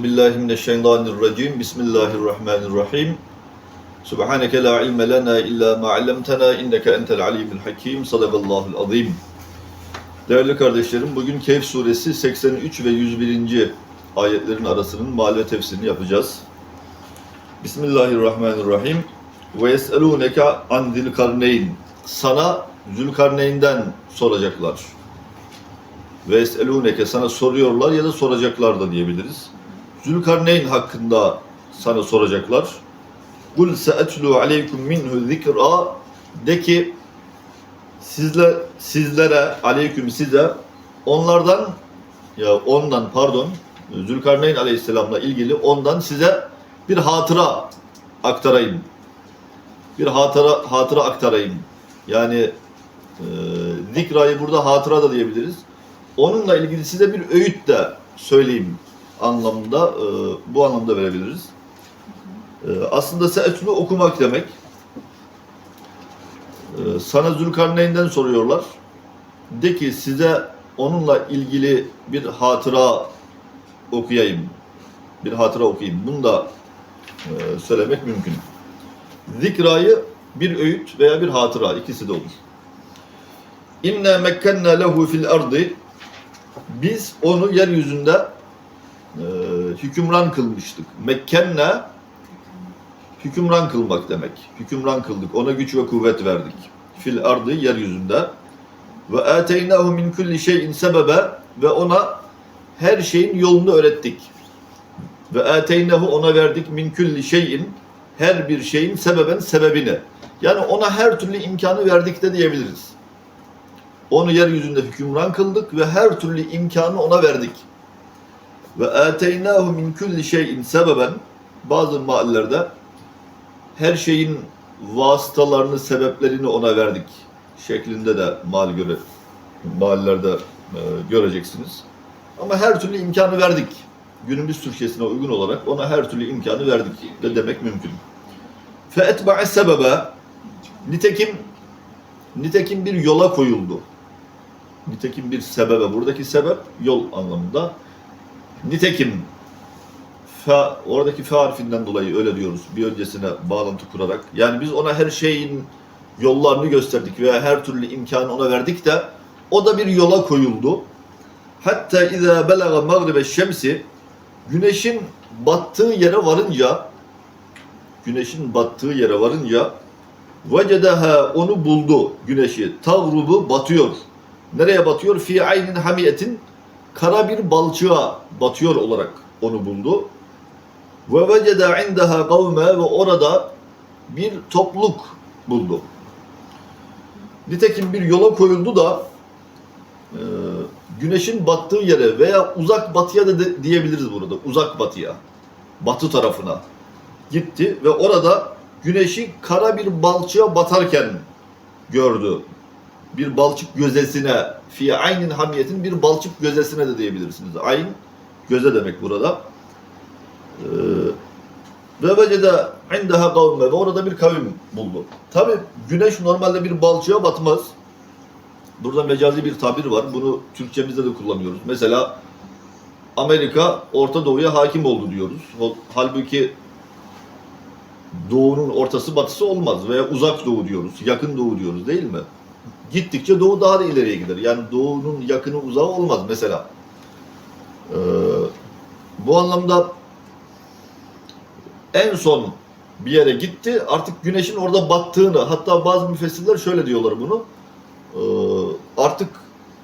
Euzu billahi mineşşeytanirracim. Bismillahirrahmanirrahim. Subhaneke la ilme lena illa ma 'allamtena inneke entel alimul hakim. Sadakallahul azim. Değerli kardeşlerim, bugün Kehf suresi 83 ve 101. ayetlerin arasının mal ve tefsirini yapacağız. Bismillahirrahmanirrahim. Ve yes'elûneke an zilkarneyn. Sana Zülkarneyn'den soracaklar. Ve yes'elûneke sana soruyorlar ya da soracaklar da diyebiliriz. Zülkarneyn hakkında sana soracaklar. Kul se'etlu aleykum minhu zikra de ki sizler sizlere aleyküm size onlardan ya ondan pardon Zülkarneyn aleyhisselamla ilgili ondan size bir hatıra aktarayım. Bir hatıra hatıra aktarayım. Yani e, zikrayı burada hatıra da diyebiliriz. Onunla ilgili size bir öğüt de söyleyeyim anlamında e, bu anlamda verebiliriz. E, aslında se'etlu okumak demek. E, sana Zülkarneyn'den soruyorlar. De ki size onunla ilgili bir hatıra okuyayım. Bir hatıra okuyayım. Bunu da e, söylemek mümkün. Zikrayı bir öğüt veya bir hatıra ikisi de olur. İnne mekkenna lehu fil ardı biz onu yeryüzünde hükümran kılmıştık. Mekkenne hükümran kılmak demek. Hükümran kıldık. Ona güç ve kuvvet verdik. Fil ardı yeryüzünde. Ve ateynahu min kulli şeyin sebebe ve ona her şeyin yolunu öğrettik. Ve ateynahu ona verdik min kulli şeyin her bir şeyin sebeben sebebini. Yani ona her türlü imkanı verdik de diyebiliriz. Onu yeryüzünde hükümran kıldık ve her türlü imkanı ona verdik. Ve ateynahu min kulli şeyin sebeben bazı mahallelerde her şeyin vasıtalarını, sebeplerini ona verdik şeklinde de mal göre mahallelerde e, göreceksiniz. Ama her türlü imkanı verdik. Günümüz Türkçesine uygun olarak ona her türlü imkanı verdik de demek mümkün. Fe etba'a sebebe nitekim nitekim bir yola koyuldu. Nitekim bir sebebe. Buradaki sebep yol anlamında. Nitekim fe, oradaki fe harfinden dolayı öyle diyoruz. Bir öncesine bağlantı kurarak. Yani biz ona her şeyin yollarını gösterdik veya her türlü imkanı ona verdik de o da bir yola koyuldu. Hatta izâ belaga mağribe şemsi güneşin battığı yere varınca güneşin battığı yere varınca vecedeha onu buldu güneşi tavrubu batıyor. Nereye batıyor? Fi aynin hamiyetin kara bir balçığa batıyor olarak onu buldu. Ve vecede indaha kavme ve orada bir topluluk buldu. Nitekim bir yola koyuldu da e, güneşin battığı yere veya uzak batıya da de, diyebiliriz burada. Uzak batıya. Batı tarafına gitti ve orada güneşi kara bir balçığa batarken gördü. Bir balçık gözesine fi aynin hamiyetin bir balçık gözesine de diyebilirsiniz. Ayn göze demek burada. Ee, ve vecede indaha kavme ve orada bir kavim buldu. Tabi güneş normalde bir balçığa batmaz. Burada mecazi bir tabir var. Bunu Türkçemizde de kullanıyoruz. Mesela Amerika Orta Doğu'ya hakim oldu diyoruz. Halbuki doğunun ortası batısı olmaz veya uzak doğu diyoruz, yakın doğu diyoruz değil mi? Gittikçe doğu daha da ileriye gider. Yani doğunun yakını uzağı olmaz mesela. Ee, bu anlamda en son bir yere gitti artık güneşin orada battığını hatta bazı müfessirler şöyle diyorlar bunu ee, artık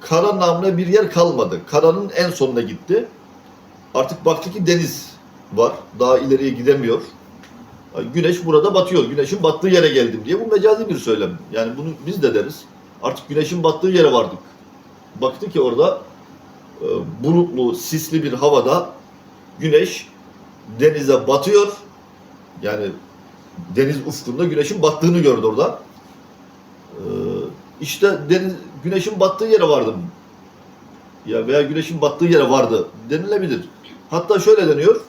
kara namına bir yer kalmadı. Karanın en sonuna gitti. Artık baktı ki deniz var. Daha ileriye gidemiyor. Güneş burada batıyor. Güneşin battığı yere geldim diye. Bu mecazi bir söylem. Yani bunu biz de deriz. Artık güneşin battığı yere vardık. Baktı ki orada e, bulutlu, sisli bir havada güneş denize batıyor. Yani deniz ufkunda güneşin battığını gördü orada. E, işte deniz, güneşin battığı yere vardım. Ya veya güneşin battığı yere vardı denilebilir. Hatta şöyle deniyor.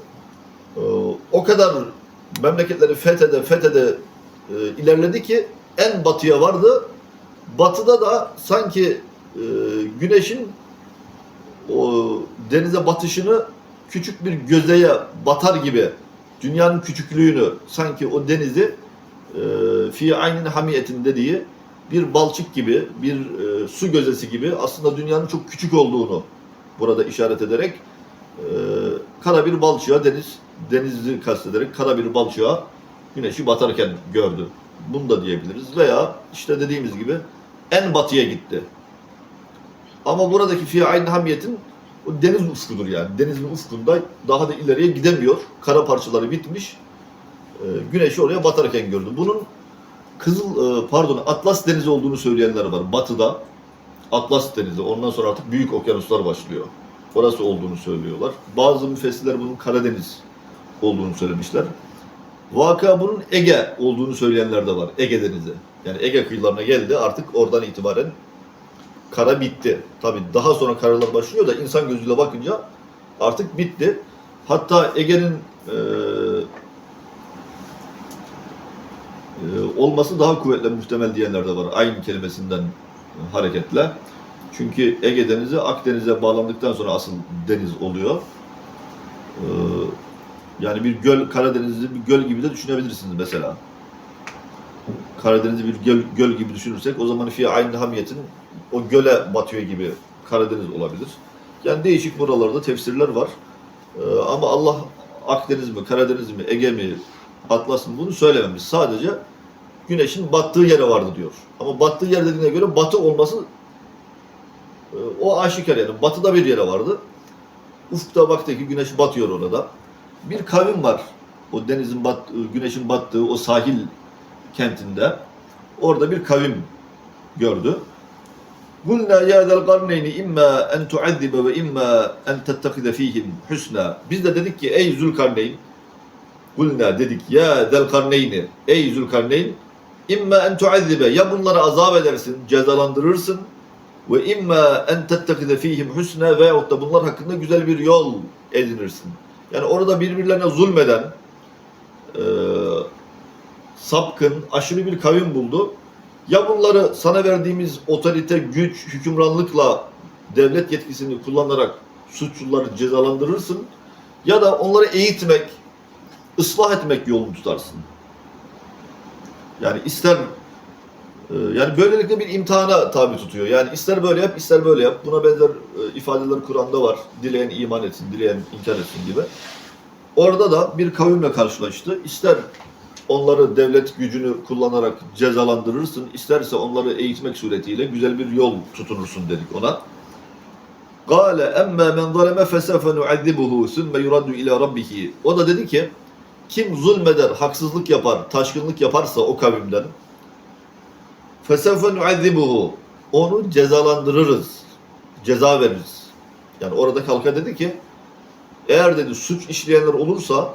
E, o kadar memleketleri fethede fethede e, ilerledi ki en batıya vardı. Batıda da sanki e, güneşin o denize batışını küçük bir gözeye batar gibi dünyanın küçüklüğünü sanki o denizi e, fi aynin hamiyetin dediği bir balçık gibi, bir e, su gözesi gibi aslında dünyanın çok küçük olduğunu burada işaret ederek e, kara bir balçığa deniz denizi kastederek kara bir balçığa güneşi batarken gördü. Bunu da diyebiliriz. Veya işte dediğimiz gibi en batıya gitti. Ama buradaki fi aynin hamiyetin o deniz ufkudur yani. Denizin ufkunda daha da ileriye gidemiyor. Kara parçaları bitmiş. E, güneşi oraya batarken gördü. Bunun Kızıl e, pardon Atlas Denizi olduğunu söyleyenler var. Batıda Atlas Denizi. Ondan sonra artık büyük okyanuslar başlıyor. Orası olduğunu söylüyorlar. Bazı müfessirler bunun Karadeniz olduğunu söylemişler. Vaka bunun Ege olduğunu söyleyenler de var. Ege Denizi. Yani Ege kıyılarına geldi artık oradan itibaren kara bitti. Tabi daha sonra karalar başlıyor da insan gözüyle bakınca artık bitti. Hatta Ege'nin e, e, olması daha kuvvetli muhtemel diyenler de var. Aynı kelimesinden hareketle. Çünkü Ege Denizi Akdeniz'e bağlandıktan sonra asıl deniz oluyor. E, yani bir göl, Karadeniz'i bir göl gibi de düşünebilirsiniz mesela. Karadeniz'i bir göl, göl gibi düşünürsek o zaman fi aynı hamiyetin o göle batıyor gibi Karadeniz olabilir. Yani değişik buralarda tefsirler var. Ee, ama Allah Akdeniz mi, Karadeniz mi, Ege mi, Atlas mı bunu söylememiş. Sadece güneşin battığı yere vardı diyor. Ama battığı yer dediğine göre batı olması e, o aşikar yani. Batıda bir yere vardı. Ufukta baktı ki güneş batıyor orada. Bir kavim var. O denizin bat, güneşin battığı o sahil kentinde. Orada bir kavim gördü. Kulna ya del karneyni imma en tuazzibe ve imma en tettekide fihim husna. Biz de dedik ki ey Zülkarneyn Kulna dedik ya del karneyni ey Zülkarneyn imma en tuazzibe ya bunları azap edersin, cezalandırırsın ve imma en tettekide fihim husna veyahut da bunlar hakkında güzel bir yol edinirsin. Yani orada birbirlerine zulmeden eee sapkın, aşırı bir kavim buldu. Ya bunları sana verdiğimiz otorite, güç, hükümranlıkla devlet yetkisini kullanarak suçluları cezalandırırsın ya da onları eğitmek, ıslah etmek yolunu tutarsın. Yani ister e, yani böylelikle bir imtihana tabi tutuyor. Yani ister böyle yap, ister böyle yap. Buna benzer e, ifadeler Kur'an'da var. Dileyen iman etsin, dileyen inkar etsin gibi. Orada da bir kavimle karşılaştı. İster onları devlet gücünü kullanarak cezalandırırsın, isterse onları eğitmek suretiyle güzel bir yol tutunursun dedik ona. Kale emme men zaleme fesefe nu'azzibuhu sümme yuraddu ila rabbihi. O da dedi ki kim zulmeder, haksızlık yapar, taşkınlık yaparsa o kavimden fesefe nu'azzibuhu onu cezalandırırız. Ceza veririz. Yani orada kalka dedi ki eğer dedi suç işleyenler olursa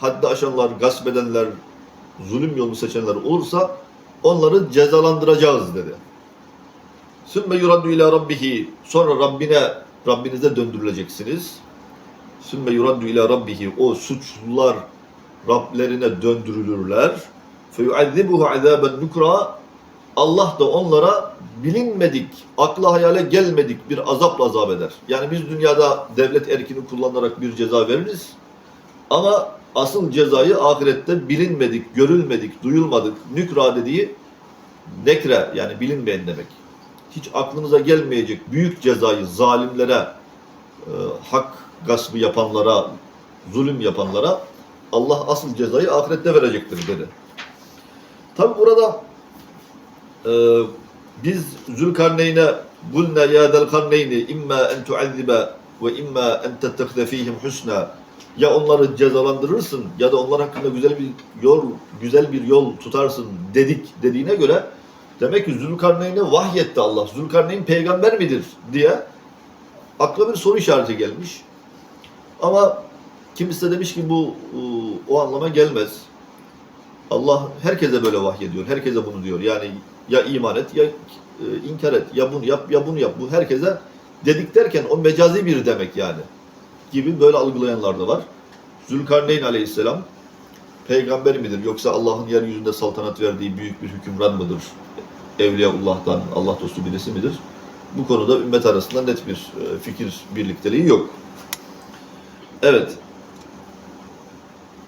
haddi aşanlar, gasp edenler, zulüm yolunu seçenler olursa onları cezalandıracağız dedi. Sümme yuraddu ila rabbihi sonra Rabbine Rabbinize döndürüleceksiniz. Sümme yuraddu ila rabbihi o suçlular Rablerine döndürülürler. Fe yuazzibuhu azaben nukra Allah da onlara bilinmedik, akla hayale gelmedik bir azapla azap eder. Yani biz dünyada devlet erkini kullanarak bir ceza veririz. Ama asıl cezayı ahirette bilinmedik, görülmedik, duyulmadık, nükra dediği nekre yani bilinmeyen demek. Hiç aklınıza gelmeyecek büyük cezayı zalimlere, e, hak gaspı yapanlara, zulüm yapanlara Allah asıl cezayı ahirette verecektir dedi. Tabi burada e, biz Zülkarneyn'e ya del karneyni imma en tuazzibe ve imma en tettekide fihim husna ya onları cezalandırırsın ya da onlar hakkında güzel bir yol güzel bir yol tutarsın dedik dediğine göre demek ki Zülkarneyn'e vahyetti Allah. Zülkarneyn peygamber midir diye akla bir soru işareti gelmiş. Ama kimisi de demiş ki bu o anlama gelmez. Allah herkese böyle vahyediyor. Herkese bunu diyor. Yani ya iman et ya e, inkar et. Ya bunu yap ya bunu yap. Bu herkese dedik derken o mecazi bir demek yani. Gibi böyle algılayanlar da var. Zülkarneyn aleyhisselam peygamber midir yoksa Allah'ın yeryüzünde saltanat verdiği büyük bir hükümran mıdır? Evliyaullah'tan Allah dostu birisi midir? Bu konuda ümmet arasında net bir e, fikir birlikteliği yok. Evet.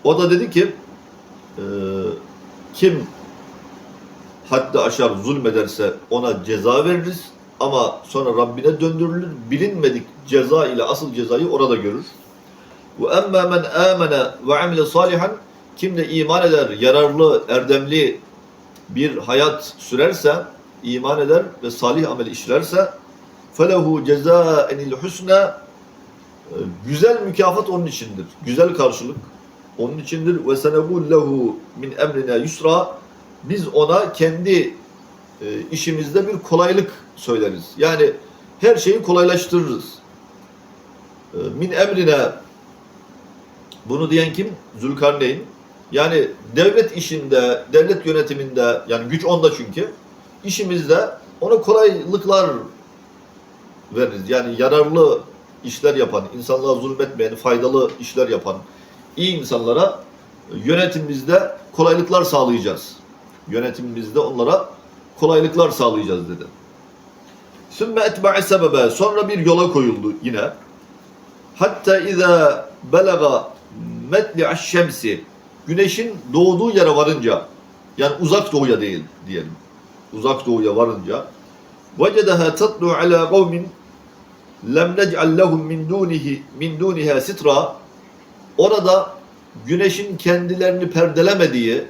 O da dedi ki e, kim haddi aşar zulmederse ona ceza veririz ama sonra Rabbine döndürülür. Bilinmedik ceza ile asıl cezayı orada görür. Ve emmâ men âmene ve amile salihan kim de iman eder, yararlı, erdemli bir hayat sürerse, iman eder ve salih amel işlerse felehu cezâenil husna güzel mükafat onun içindir. Güzel karşılık onun içindir. Ve senebul lehu min emrina yusra biz ona kendi e, işimizde bir kolaylık söyleriz. Yani her şeyi kolaylaştırırız. E, min emrine bunu diyen kim? Zülkarneyn. Yani devlet işinde, devlet yönetiminde yani güç onda çünkü işimizde ona kolaylıklar veririz. Yani yararlı işler yapan, insanlığa zulmetmeyen, faydalı işler yapan iyi insanlara yönetimimizde kolaylıklar sağlayacağız. Yönetimimizde onlara kolaylıklar sağlayacağız dedi. Sümme etba'i sebebe. Sonra bir yola koyuldu yine. Hatta izâ belaga metli'aş şemsi. Güneşin doğduğu yere varınca, yani uzak doğuya değil diyelim. Uzak doğuya varınca vecedeha tatlu ala kavmin lem nec'al lehum min dunihi min duniha sitra orada güneşin kendilerini perdelemediği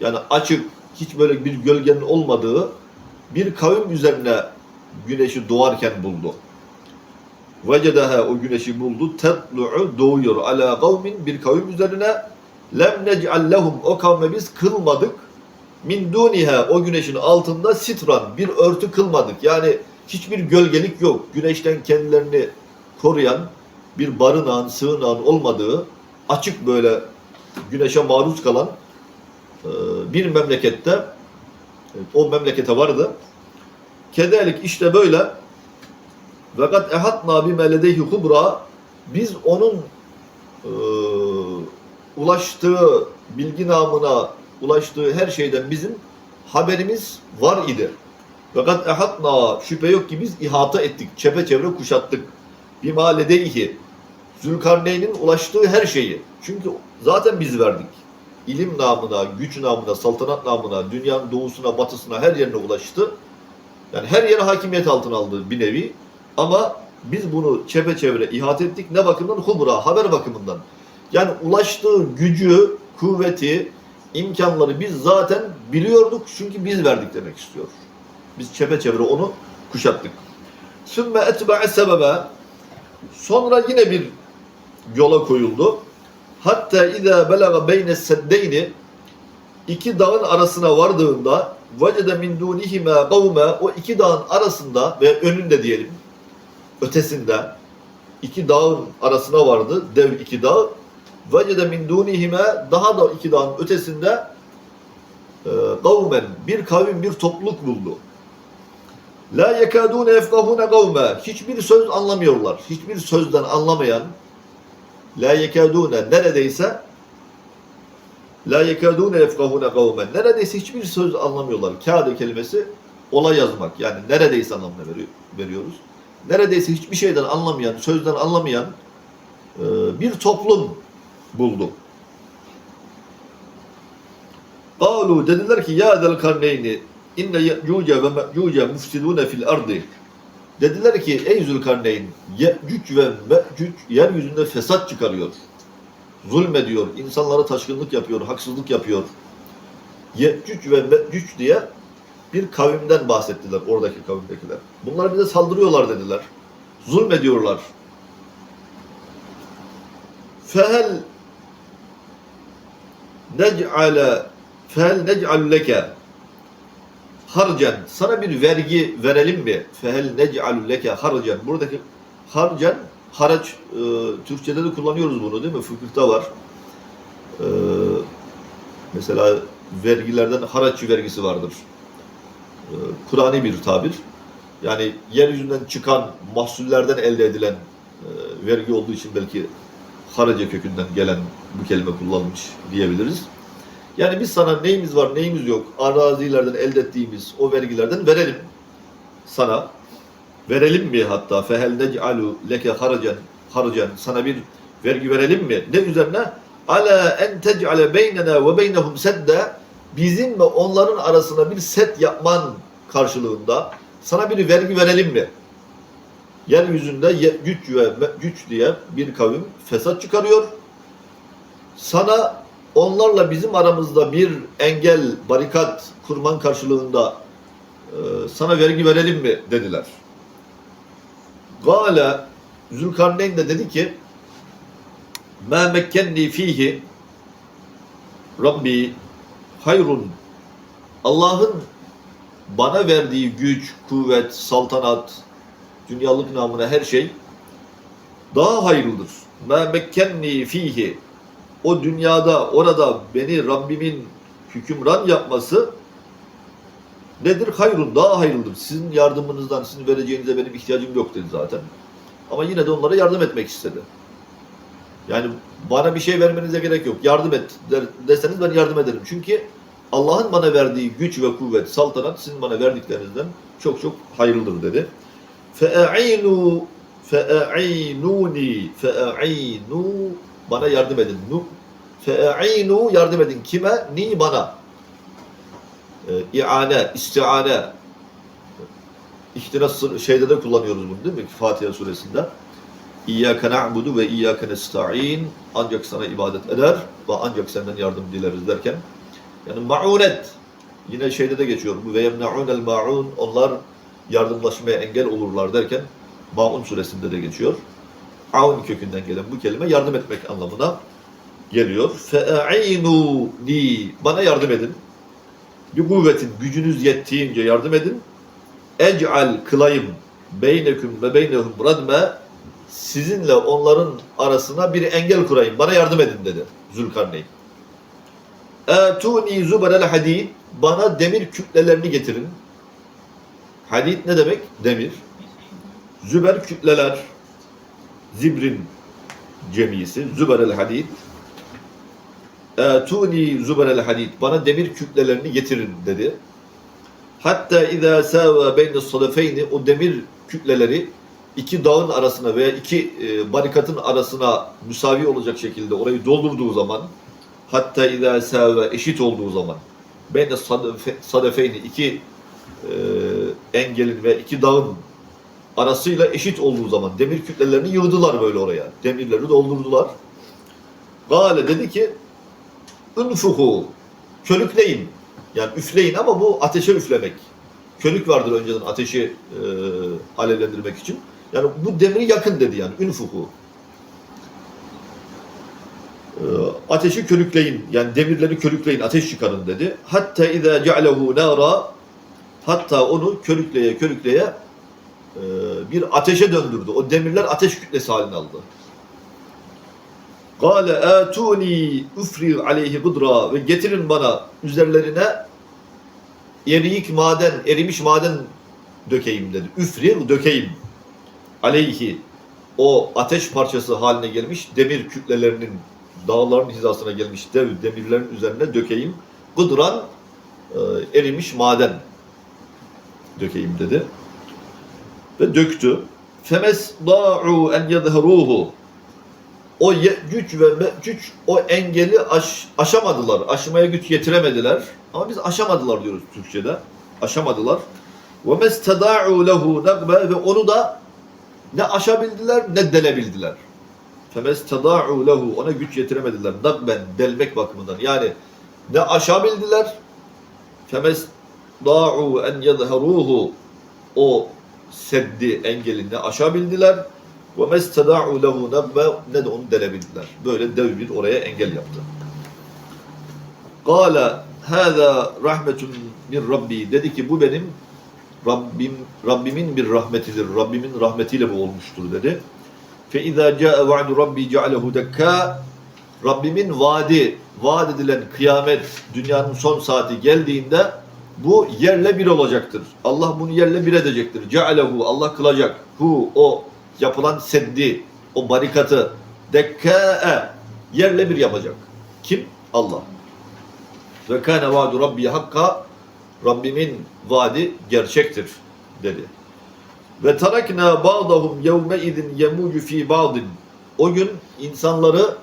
yani açık hiç böyle bir gölgenin olmadığı bir kavim üzerine güneşi doğarken buldu. Vecedeha o güneşi buldu. Tetlu'u doğuyor ala kavmin bir kavim üzerine lem nec'al o kavme biz kılmadık min duniha o güneşin altında sitran bir örtü kılmadık. Yani hiçbir gölgelik yok. Güneşten kendilerini koruyan bir barınağın, sığınağın olmadığı açık böyle güneşe maruz kalan e, bir memlekette evet, o memlekete vardı. Kederlik işte böyle fakat ehatna bime ledeyhi hubra biz onun e, ulaştığı bilgi namına ulaştığı her şeyden bizim haberimiz var idi. Fakat ehatna şüphe yok ki biz ihata ettik, çepeçevre kuşattık. Bima ledeyhi Zülkarneyn'in ulaştığı her şeyi. Çünkü zaten biz verdik. İlim namına, güç namına, saltanat namına, dünyanın doğusuna, batısına her yerine ulaştı. Yani her yere hakimiyet altına aldı bir nevi. Ama biz bunu çepeçevre ihate ettik. Ne bakımdan? Hubra, haber bakımından. Yani ulaştığı gücü, kuvveti, imkanları biz zaten biliyorduk çünkü biz verdik demek istiyor. Biz çepeçevre onu kuşattık. Sümme etba'e sebebe sonra yine bir yola koyuldu. Hatta izâ belaga beyne seddeyni iki dağın arasına vardığında vecede min dunihime kavme o iki dağın arasında ve önünde diyelim ötesinde iki dağın arasına vardı dev iki dağ vecede min dunihime daha da iki dağın ötesinde kavmen bir kavim bir topluluk buldu. La yekadune efkahune kavme hiçbir söz anlamıyorlar. Hiçbir sözden anlamayan La yekadune neredeyse La yekadune efkahune kavmen neredeyse hiçbir söz anlamıyorlar. Kâde kelimesi olay yazmak. Yani neredeyse anlamına veriyor, veriyoruz. Neredeyse hiçbir şeyden anlamayan, sözden anlamayan e, bir toplum buldu. Kalu dediler ki ya del karneyni inne ye'cuce ve me'cuce mufsidune fil ardi Dediler ki ey Zülkarneyn Ye'cüc ve Me'cüc yeryüzünde fesat çıkarıyor. Zulmediyor, insanlara taşkınlık yapıyor, haksızlık yapıyor. Ye'cüc ve Me'cüc diye bir kavimden bahsettiler oradaki kavimdekiler. Bunlar bize saldırıyorlar dediler. Zulmediyorlar. Fehel nec'ale fehel nec'al leke harcen sana bir vergi verelim mi? Fehel nec'alü leke harcen. Buradaki harcen haraç e, Türkçede de kullanıyoruz bunu değil mi? Fıkıhta var. E, mesela vergilerden haraç vergisi vardır. E, Kur'an'i bir tabir. Yani yeryüzünden çıkan mahsullerden elde edilen e, vergi olduğu için belki harace kökünden gelen bu kelime kullanılmış diyebiliriz. Yani biz sana neyimiz var neyimiz yok arazilerden elde ettiğimiz o vergilerden verelim sana. Verelim mi hatta fehel nec'alu leke haracen haracen sana bir vergi verelim mi? Ne üzerine? Ala en tec'ale beynena ve beynehum sedde bizim ve onların arasına bir set yapman karşılığında sana bir vergi verelim mi? Yeryüzünde ye- güç ve güç diye bir kavim fesat çıkarıyor. Sana onlarla bizim aramızda bir engel, barikat kurman karşılığında e, sana vergi verelim mi dediler. Gale Zülkarneyn de dedi ki Ma mekkenni fihi Rabbi hayrun Allah'ın bana verdiği güç, kuvvet, saltanat, dünyalık namına her şey daha hayırlıdır. Ma mekkenni fihi o dünyada orada beni Rabbimin hükümran yapması nedir? Hayrun daha hayırlıdır. Sizin yardımınızdan, sizin vereceğinize benim ihtiyacım yok dedi zaten. Ama yine de onlara yardım etmek istedi. Yani bana bir şey vermenize gerek yok. Yardım et der, deseniz ben yardım ederim. Çünkü Allah'ın bana verdiği güç ve kuvvet, saltanat sizin bana verdiklerinizden çok çok hayırlıdır dedi. فَاَعِينُوا فَاَعِينُونِ فَاَعِينُوا Bana yardım edin. Nu فَاَعِينُوا yardım edin. Kime? Ni bana. Ee, İane. İhtiras şeyde de kullanıyoruz bunu değil mi? Fatiha suresinde. İyyâke na'budu ve iyyâke nesta'in. Ancak sana ibadet eder ve ancak senden yardım dileriz derken. Yani ma'unet. Yine şeyde de geçiyor bu. Ve yemna'unel ma'un. Onlar yardımlaşmaya engel olurlar derken Maun suresinde de geçiyor. Aun kökünden gelen bu kelime yardım etmek anlamına geliyor. Fe'ainuni bana yardım edin. Bir kuvvetin gücünüz yettiğince yardım edin. Ec'al kılayım beyneküm ve beynehum radme sizinle onların arasına bir engel kurayım. Bana yardım edin dedi Zülkarneyn. Etuni zuberel hadid bana demir kütlelerini getirin. Hadid ne demek? Demir. Züber kütleler. Zibrin cemisi. Züberel hadid. Etuni zuberel hadid. Bana demir kütlelerini getirin dedi. Hatta izâ sâve beyne sadefeyni o demir kütleleri iki dağın arasına veya iki e, barikatın arasına müsavi olacak şekilde orayı doldurduğu zaman hatta izâ sâve eşit olduğu zaman beyne sadefeyni iki e, engelin ve iki dağın arasıyla eşit olduğu zaman demir kütlelerini yığdılar böyle oraya. Demirleri doldurdular. Gale dedi ki Unfuhu körükleyin. Yani üfleyin ama bu ateşe üflemek. Körük vardır önceden ateşi e, alevlendirmek için. Yani bu demiri yakın dedi yani. Unfuhu. E, ateşi körükleyin. Yani demirleri körükleyin. Ateş çıkarın dedi. Hatta izâ ce'lehu nâra hatta onu körükleye körükleye e, bir ateşe döndürdü. O demirler ateş kütlesi halini aldı. Kale atuni ufri aleyhi gudra ve getirin bana üzerlerine eriyik maden, erimiş maden dökeyim dedi. Üfri dökeyim. Aleyhi o ateş parçası haline gelmiş demir kütlelerinin dağların hizasına gelmiş dev demirlerin üzerine dökeyim. Gudran e, erimiş maden dökeyim dedi. Ve döktü. Femes da'u en yadhruhu o güç ve güç o engeli aş, aşamadılar. Aşmaya güç yetiremediler. Ama biz aşamadılar diyoruz Türkçe'de. Aşamadılar. Ve mesteda'u lehu nagbe ve onu da ne aşabildiler ne delebildiler. Femesteda'u lehu ona güç yetiremediler. Nagben delmek bakımından. Yani ne aşabildiler femesteda'u en yadharuhu o seddi engelini aşabildiler. Ve mesteda'u lehu nebbe ne de onu delebildiler. Böyle dev bir oraya engel yaptı. Kale hâzâ rahmetun min Rabbi. Dedi ki bu benim Rabbim, Rabbimin bir rahmetidir. Rabbimin rahmetiyle bu olmuştur dedi. Fe izâ câe va'du Rabbi cealehu dekka. Rabbimin vaadi, vaat edilen kıyamet, dünyanın son saati geldiğinde bu yerle bir olacaktır. Allah bunu yerle bir edecektir. Cealehu Allah kılacak. Hu o yapılan seddi, o barikatı dekkâe yerle bir yapacak. Kim? Allah. Ve kâne vaadu rabbi hakka Rabbimin vaadi gerçektir dedi. Ve tarakna ba'dahum yevme idin yemucu fi ba'din O gün insanları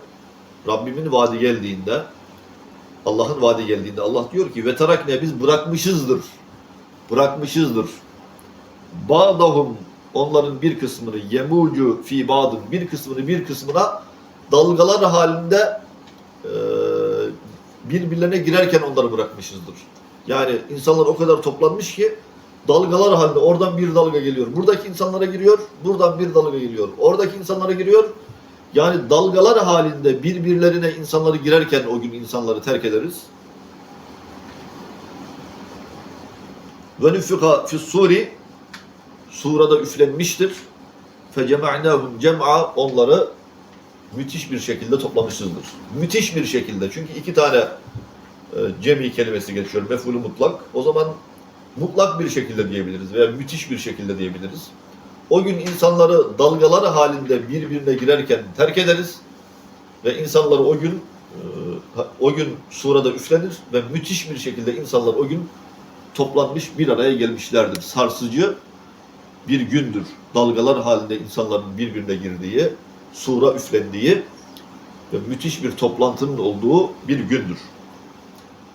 Rabbimin vaadi geldiğinde Allah'ın vaadi geldiğinde Allah diyor ki ve tarakne biz bırakmışızdır. Bırakmışızdır. Bağdahum onların bir kısmını yemucu fi badın bir kısmını bir kısmına dalgalar halinde birbirlerine girerken onları bırakmışızdır. Yani insanlar o kadar toplanmış ki dalgalar halinde oradan bir dalga geliyor. Buradaki insanlara giriyor, buradan bir dalga geliyor. Oradaki insanlara giriyor. Yani dalgalar halinde birbirlerine insanları girerken o gün insanları terk ederiz. Ve nüfika fis suri surada üflenmiştir. Fecema'nahum cem'a onları müthiş bir şekilde toplamışızdır. Müthiş bir şekilde. Çünkü iki tane e, cemi kelimesi geçiyor. Mef'ulü mutlak. O zaman mutlak bir şekilde diyebiliriz veya müthiş bir şekilde diyebiliriz. O gün insanları dalgalar halinde birbirine girerken terk ederiz ve insanları o gün e, o gün surada üflenir ve müthiş bir şekilde insanlar o gün toplanmış bir araya gelmişlerdir. Sarsıcı bir gündür. Dalgalar halinde insanların birbirine girdiği, sura üflendiği ve müthiş bir toplantının olduğu bir gündür.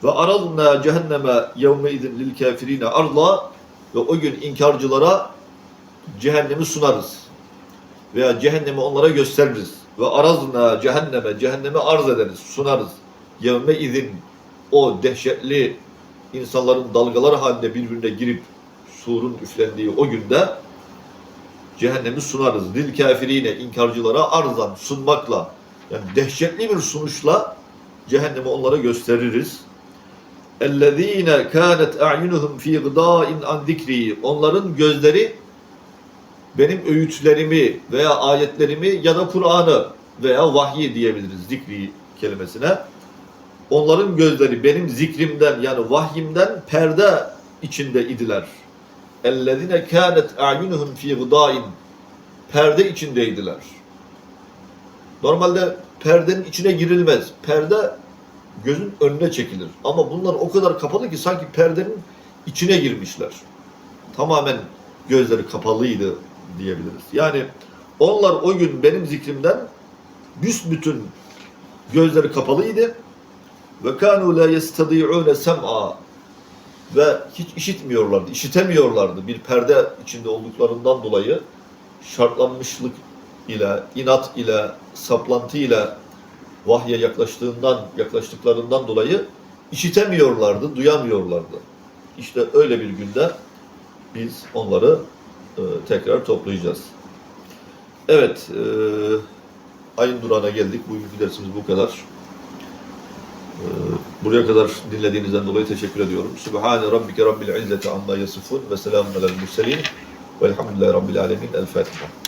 Ve aradna cehenneme yevme idin lil kafirine arla ve o gün inkarcılara cehennemi sunarız. Veya cehennemi onlara gösteririz. Ve arazna cehenneme, cehennemi arz ederiz, sunarız. Yevme idin o dehşetli insanların dalgalar halinde birbirine girip surun üflendiği o günde cehennemi sunarız. Dil kafirine, inkarcılara arzan, sunmakla yani dehşetli bir sunuşla cehennemi onlara gösteririz. اَلَّذ۪ينَ كَانَتْ اَعْيُنُهُمْ ف۪ي غِدَاءٍ عَنْ ذِكْرِي Onların gözleri benim öğütlerimi veya ayetlerimi ya da Kur'an'ı veya vahyi diyebiliriz zikri kelimesine. Onların gözleri benim zikrimden yani vahyimden perde içinde idiler. اَلَّذِينَ كَانَتْ اَعْيُنُهُمْ ف۪ي غِدَاءٍ Perde içindeydiler. Normalde perdenin içine girilmez. Perde gözün önüne çekilir. Ama bunlar o kadar kapalı ki sanki perdenin içine girmişler. Tamamen gözleri kapalıydı diyebiliriz. Yani onlar o gün benim zikrimden büsbütün gözleri kapalıydı. Ve kanu la yestadi'une sem'a ve hiç işitmiyorlardı, işitemiyorlardı. Bir perde içinde olduklarından dolayı şartlanmışlık ile, inat ile, saplantı ile vahye yaklaştığından, yaklaştıklarından dolayı işitemiyorlardı, duyamıyorlardı. İşte öyle bir günde biz onları e, tekrar toplayacağız. Evet, e, ayın durağına geldik. Bugünkü dersimiz bu kadar. E, buraya kadar dinlediğinizden dolayı teşekkür ediyorum. Sübhane Rabbike Rabbil İzzeti Amma Yasifun ve selamun alel murselin velhamdülillahi Rabbil Alemin. El Fatiha.